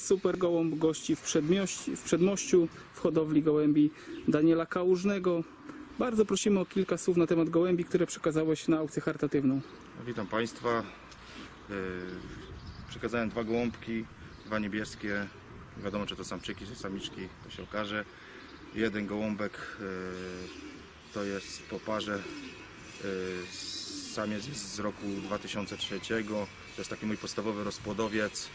super gołąb gości w, w przedmościu w hodowli gołębi Daniela Kałużnego. Bardzo prosimy o kilka słów na temat gołębi, które przekazałeś na aukcję charytatywną. Witam Państwa. Yy, Przekazałem dwa gołąbki, dwa niebieskie. Nie wiadomo, czy to samczyki, czy samiczki, to się okaże. Jeden gołąbek yy, to jest po parze. yy, Samiec jest z roku 2003. To jest taki mój podstawowy rozpłodowiec.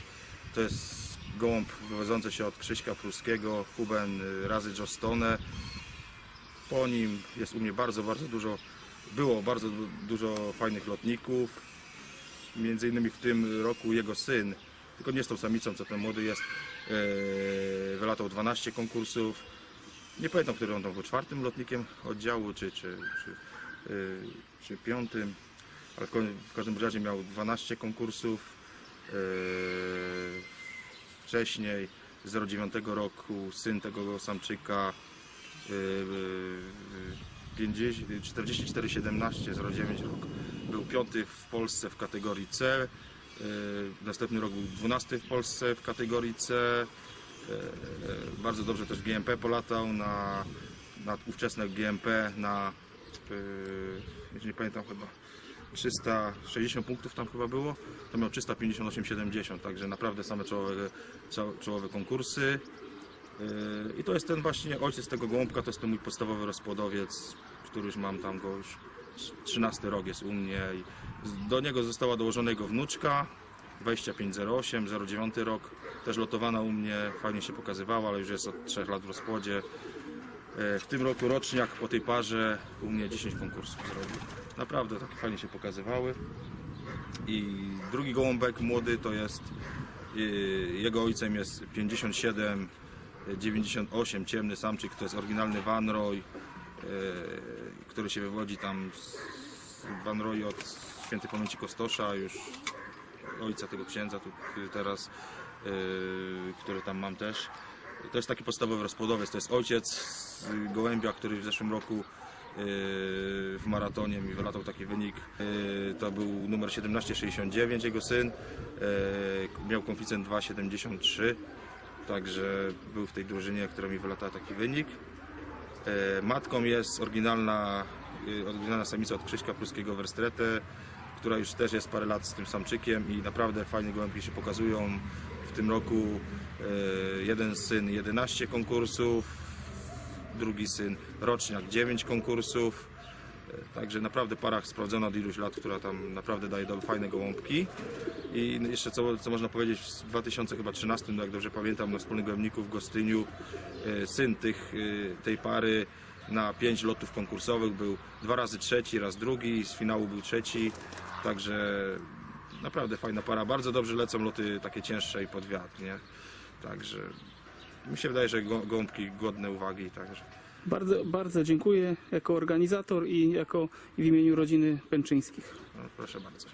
To jest gołąb wywodzący się od Krzyśka Pruskiego, Huben yy, razy Jostone. Po nim jest u mnie bardzo, bardzo dużo, było bardzo du- dużo fajnych lotników. Między innymi w tym roku jego syn, tylko nie z tą samicą, co ten młody jest, e, wylatał 12 konkursów. Nie pamiętam, który on tam był, czwartym lotnikiem oddziału, czy, czy, czy, e, czy piątym, ale w, każdym razie miał 12 konkursów. E, wcześniej, z 09 roku, syn tego samczyka, Yy, 50 44-17 09 rok był piąty w Polsce w kategorii C. Yy, Następny rok był 12 w Polsce w kategorii C. Bardzo dobrze też GMP polatał na, na ówczesne GMP na nie pamiętam chyba 360 punktów tam chyba było, to miał 358,70, także naprawdę same czołowe, czołowe konkursy. Yy, I to jest ten właśnie ojciec tego gołąbka, to jest ten mój podstawowy rozpłodowiec, który już mam tam go już 13 rok jest u mnie do niego została dołożona jego wnuczka 2508, 09 rok, też lotowana u mnie, fajnie się pokazywała, ale już jest od 3 lat w rozpłodzie. Yy, W tym roku roczniak po tej parze u mnie 10 konkursów zrobił. Naprawdę takie fajnie się pokazywały. I drugi gołąbek młody to jest yy, jego ojcem jest 57 98 ciemny samczyk, to jest oryginalny Van Roy, yy, który się wywodzi tam z Van Roy od świętej pamięci Kostosza, już ojca tego księdza tu teraz, który tam mam też. To jest taki podstawowy rozpłodowiec, to jest ojciec z gołębia, który w zeszłym roku yy, w maratonie mi wylatał taki wynik. Yy, To był numer 1769, jego syn. Yy, Miał koeficjent 2,73. Także był w tej drużynie, która mi wylatała taki wynik. Matką jest oryginalna, y, oryginalna samica od Krzyśka Pruskiego Werstrete, która już też jest parę lat z tym samczykiem i naprawdę fajnie gołębki się pokazują. W tym roku e, jeden syn 11 konkursów, drugi syn roczniak 9 konkursów. E, Także naprawdę para sprawdzona od iluś lat, która tam naprawdę daje do, fajne gołąbki. I jeszcze co, co można powiedzieć, w 2013, no jak dobrze pamiętam, na wspólnych gołębników w Gostyniu e, syn tych, tej pary na pięć lotów konkursowych był dwa razy trzeci, raz drugi, z finału był trzeci. Także naprawdę fajna para. Bardzo dobrze lecą loty takie cięższe i pod wiatr, nie? Także mi się wydaje, że gołąbki godne uwagi, także Bardzo, bardzo dziękuję jako organizator i jako i w imieniu rodziny Pęczyńskich. no, proszę bardzo.